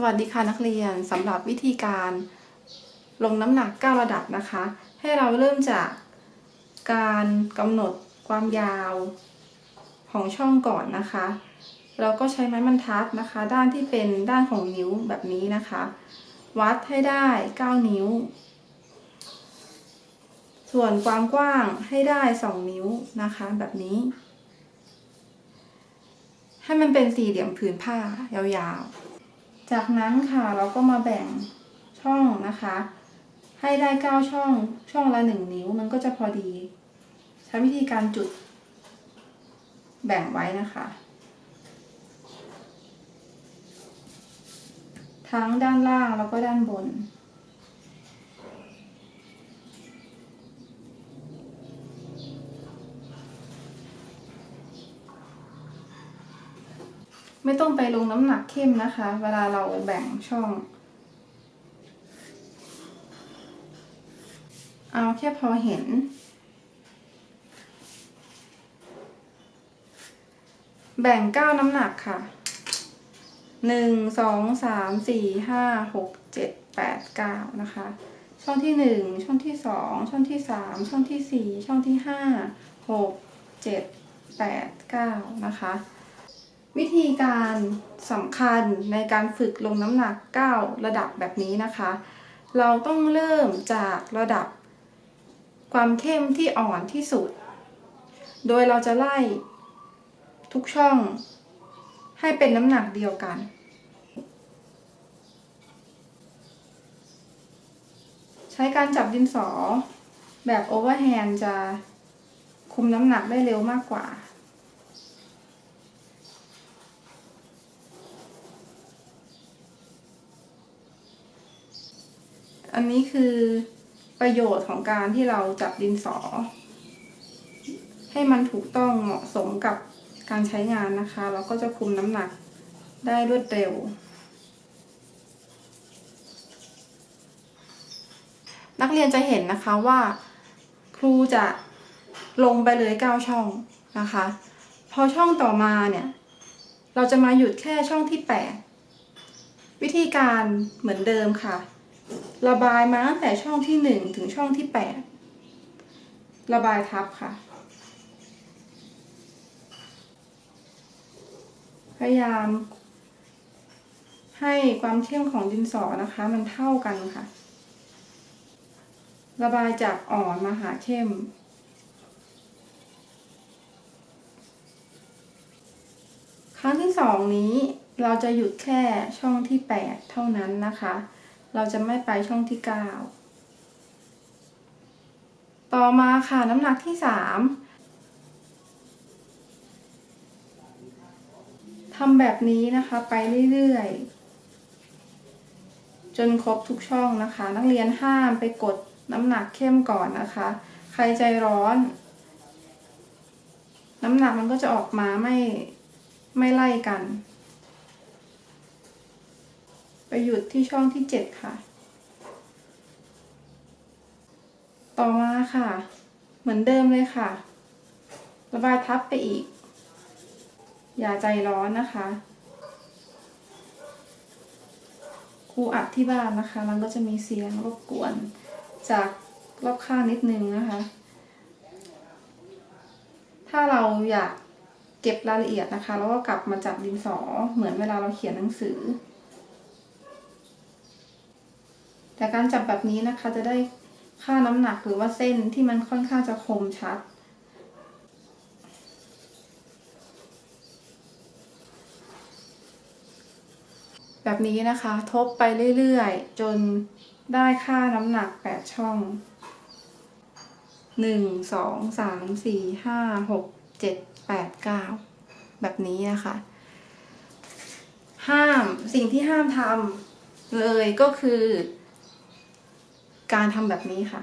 สวัสดีค่ะนักเรียนสำหรับวิธีการลงน้ำหนัก 9 ระดับนะคะ ให้เราเริ่มจากการกำหนดความยาวของช่องก่อนนะคะ เราก็ใช้ไม้บรรทัดนะคะ ด้านที่เป็นด้านของนิ้วแบบนี้นะคะ วัดให้ได้ 9 นิ้ว ส่วนความกว้างให้ได้ 2 นิ้วนะคะ แบบนี้ ให้มันเป็นสี่เหลี่ยมผืนผ้ายาวๆ จากนั้นค่ะเราก็มาแบ่งช่องนะคะ ให้ได้ 9 ช่องช่องละ 1 นิ้วมันก็จะพอดี ใช้วิธีการจุด แบ่งไว้นะคะ ทั้งด้านล่างแล้วก็ด้านบน ไม่ต้องไปลงน้ำหนักเข้มนะคะ เวลาเราแบ่งช่อง เอาแค่พอเห็น แบ่งเก้าน้ำหนักค่ะหนึ่งสองสามสี่ห้าหกเจ็ดแปดเก้านะคะ ช่องที่หนึ่งช่องที่สองช่องที่สามช่องที่สี่ช่องที่ห้าหกเจ็ดแปดเก้านะคะ วิธีการสำคัญในการฝึกลงน้ำหนัก 9 ระดับแบบนี้นะคะ เราต้องเริ่มจากระดับ ความเข้มที่อ่อนที่สุด โดยเราจะไล่ทุกช่องให้เป็นน้ำหนักเดียวกันใช้การจับดินสอแบบโอเวอร์แฮนด์จะคุมน้ำหนักได้เร็วมากกว่า อันนี้คือประโยชน์ของการที่เราจับดินสอ ให้มันถูกต้องเหมาะสมกับการใช้งานนะคะ เราก็จะคุมน้ำหนักได้รวดเร็ว นักเรียนจะเห็นนะคะว่าครูจะลงไปเลย9ช่องนะคะ พอช่องต่อมาเนี่ย เราจะมาหยุดแค่ช่องที่ 8 วิธีการเหมือนเดิมค่ะ ระบายมาตั้งแต่ช่องที่หนึ่งถึงช่องที่แปดระบายทับค่ะ พยายาม ให้ความเข้มของดินสอนะคะ มันเท่ากันค่ะ ระบายจากอ่อนมาหาเข้มครั้งที่สองนี้เราจะหยุดแค่ช่องที่แปดเท่านั้นนะคะ เราจะไม่ไปช่องที่เก้าต่อมาค่ะน้ำหนักที่สามทำแบบนี้นะคะไปเรื่อยๆ จนครบทุกช่องนะคะ นักเรียนห้ามไปกดน้ำหนักเข้มก่อนนะคะ ใครใจร้อน น้ำหนักมันก็จะออกมาไม่ไม่ไล่กัน ไปหยุดที่ช่องที่เจ็ดค่ะ ต่อมาค่ะ เหมือนเดิมเลยค่ะ ระบายทับไปอีก อย่าใจร้อนนะคะครูอัดที่บ้านนะคะ มันก็จะมีเสียงรบกวน จากรอบข้างนิดนึงนะคะ ถ้าเราอยากเก็บรายละเอียดนะคะ แล้วก็กลับมาจับดินสอเหมือนเวลาเราเขียนหนังสือ แต่การจับแบบนี้นะคะจะได้ค่าน้ำหนักหรือว่าเส้นที่มันค่อนข้างจะคมชัด แบบนี้นะคะ ทบไปเรื่อยๆ จนได้ค่าน้ำหนัก 8 ช่อง 1 2 3 4 5 6 7 8 9 แบบนี้นะคะ ห้ามสิ่งที่ห้ามทำเลยก็คือ การทำแบบนี้ค่ะ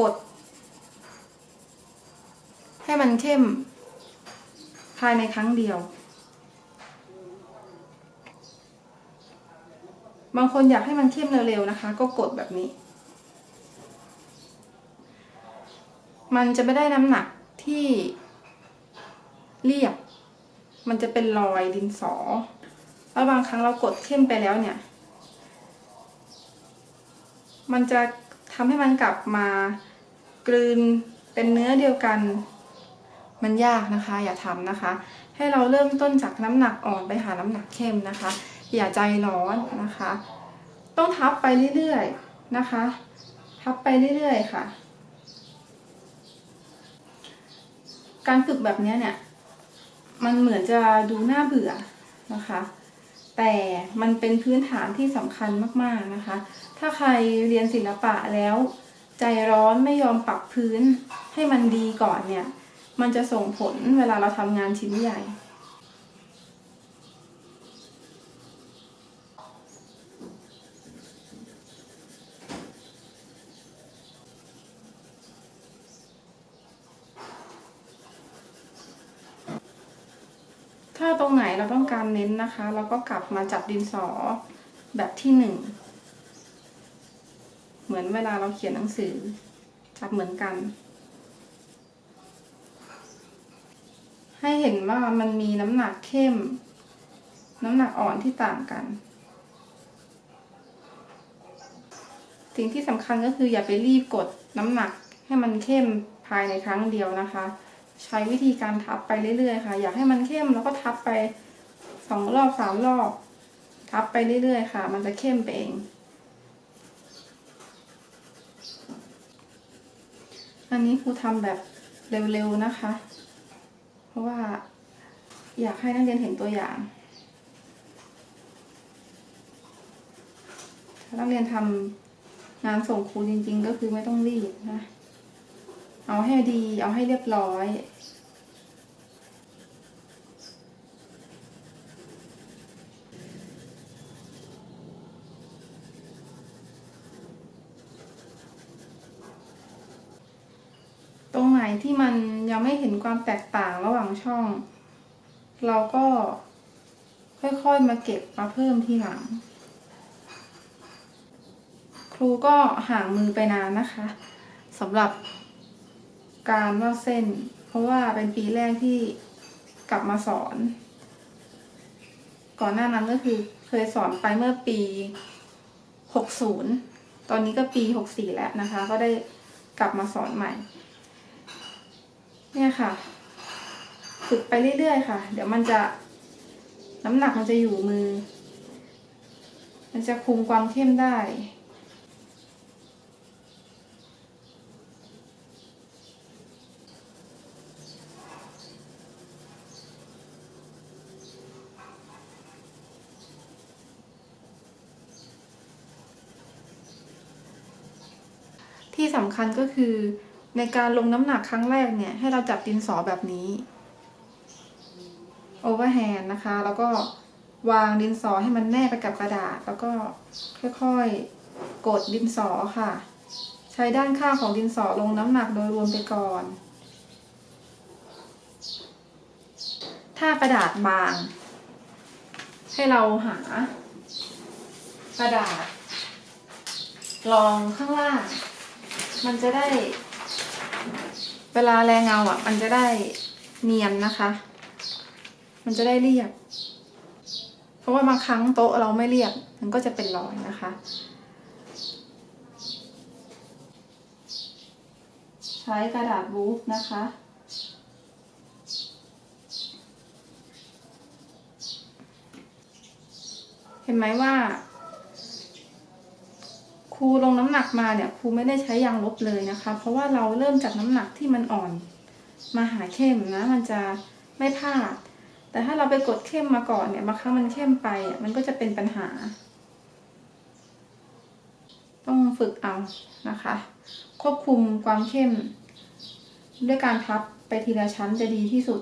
กด ให้มันเข้ม ภายในครั้งเดียว บางคนอยากให้มันเข้มเร็วๆนะคะ ก็กดแบบนี้ มันจะไม่ได้น้ำหนักที่เรียบ มันจะเป็นรอยดินสอ แล้วบางครั้งเรากดเข้มไปแล้วเนี่ย มันจะทำให้มันกลับมากลืนเป็นเนื้อเดียวกัน มันยากนะคะ อย่าทำนะคะ ให้เราเริ่มต้นจากน้ำหนักอ่อนไปหาน้ำหนักเข้มนะคะ อย่าใจร้อนนะคะ ต้องทับไปเรื่อยๆนะคะ ทับไปเรื่อยๆค่ะ การฝึกแบบนี้เนี่ย มันเหมือนจะดูน่าเบื่อนะคะ แต่มันเป็นพื้นฐานที่สำคัญมากๆนะคะ ถ้าใครเรียนศิลปะแล้ว ใจร้อนไม่ยอมปรับพื้นให้มันดีก่อนเนี่ย มันจะส่งผลเวลาเราทำงานชิ้นใหญ่ ถ้าตรงไหน เราต้องการเน้นนะคะ เราก็กลับมาจับดินสอแบบที่หนึ่งเหมือนเวลาเราเขียนหนังสือ จับเหมือนกัน ให้เห็นว่ามันมีน้ำหนักเข้ม น้ำหนักอ่อนที่ต่างกัน สิ่งที่สำคัญก็คืออย่าไปรีบกดน้ำหนักให้มันเข้มภายในครั้งเดียวนะคะ ใช้วิธีการทับไปเรื่อยๆ ค่ะ อยากให้มันเข้มแล้วก็ทับไปสองรอบสามรอบ ทับไปเรื่อยๆ ค่ะ มันจะเข้มไปเองอันนี้ครูทำแบบเร็วๆนะคะ เพราะว่าอยากให้นักเรียนเห็นตัวอย่างถ้านักเรียนทำงานส่งครูจริงๆ ก็คือไม่ต้องรีบนะ เอาให้ดี เอาให้เรียบร้อย ตรงไหนที่มันยังไม่เห็นความแตกต่างระหว่างช่อง เราก็ค่อยๆมาเก็บมาเพิ่มทีหลัง ครูก็ห่างมือไปนานนะคะสำหรับ การวาดเส้น เพราะว่าเป็นปีแรกที่กลับมาสอน ก่อนหน้านั้นก็คือเคยสอนไปเมื่อปี 60 ตอนนี้ก็ปี 64 แล้วนะคะ ก็ได้กลับมาสอนใหม่ เนี่ยค่ะ ฝึกไปเรื่อยๆค่ะ เดี๋ยวมันจะน้ำหนักมันจะอยู่มือ มันจะคุมความเข้มได้ ที่สำคัญก็คือ ในการลงน้ำหนักครั้งแรกเนี่ย ให้เราจับดินสอแบบนี้ overhand นะคะ แล้วก็วางดินสอให้มันแนบไปกับกระดาษ แล้วก็ค่อยๆกดดินสอค่ะ ใช้ด้านข้างของดินสอลงน้ำหนักโดยรวมไปก่อน ถ้ากระดาษบาง ให้เราหา กระดาษรองข้างล่าง มันจะได้ เวลาแรงเงาอะ มันจะได้เนียนนะคะ มันจะได้เรียบ เพราะว่าบางครั้งโต๊ะเราไม่เรียบ มันก็จะเป็นรอยนะคะใช้กระดาษบูฟนะคะ เห็นไหมว่า รูลงน้ำหนักมาเนี่ยครูไม่ได้ใช้ยางลบเลยนะคะ เพราะว่าเราเริ่มจากน้ำหนักที่มันอ่อน มาหาเข้มนะ มันจะไม่พลาด แต่ถ้าเราไปกดเข้มมาก่อนเนี่ยบางครั้งมันเข้มไปมันก็จะเป็นปัญหา ต้องฝึกเอานะคะ ควบคุมความเข้ม ด้วยการพับไปทีละชั้นจะดีที่สุด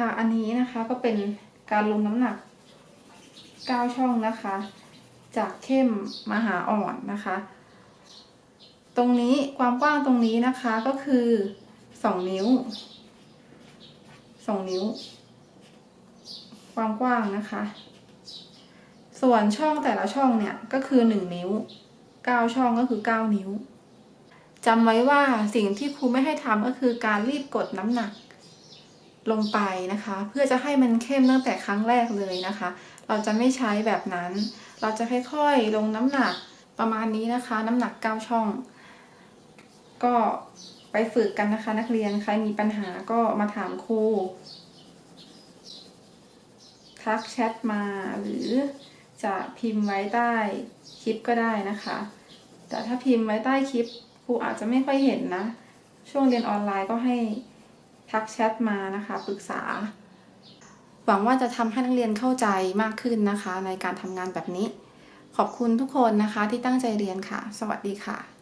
ค่ะ อันนี้นะคะก็เป็นการลงน้ำหนัก 9 ช่องนะคะ จากเข้มมาหาอ่อนนะคะ ตรงนี้ความกว้างตรงนี้นะคะก็คือ 2 นิ้ว 2 นิ้ว ความกว้างนะคะ ส่วนช่องแต่ละช่องเนี่ยก็คือ 1 นิ้ว 9 ช่องก็คือ 9 นิ้วจำไว้ว่าสิ่งที่ครูไม่ให้ทำก็คือการรีบกดน้ำหนัก ลงไปนะคะ เพื่อจะให้มันเข้มตั้งแต่ครั้งแรกเลยนะคะ เราจะไม่ใช้แบบนั้น เราจะค่อยๆลงน้ำหนักประมาณนี้นะคะ น้ำหนัก 9 ช่อง ก็ไปฝึกกันนะคะ นักเรียนใครมีปัญหาก็มาถามครูทักแชทมาหรือจะพิมพ์ไว้ใต้คลิปก็ได้นะคะ แต่ถ้าพิมพ์ไว้ใต้คลิปครูอาจจะไม่ค่อยเห็นนะ ช่วงเรียนออนไลน์ก็ให้ ทักแชทมานะคะปรึกษา หวังว่าจะทำให้นักเรียนเข้าใจมากขึ้นนะคะ ในการทำงานแบบนี้ ขอบคุณทุกคนนะคะที่ตั้งใจเรียนค่ะ สวัสดีค่ะ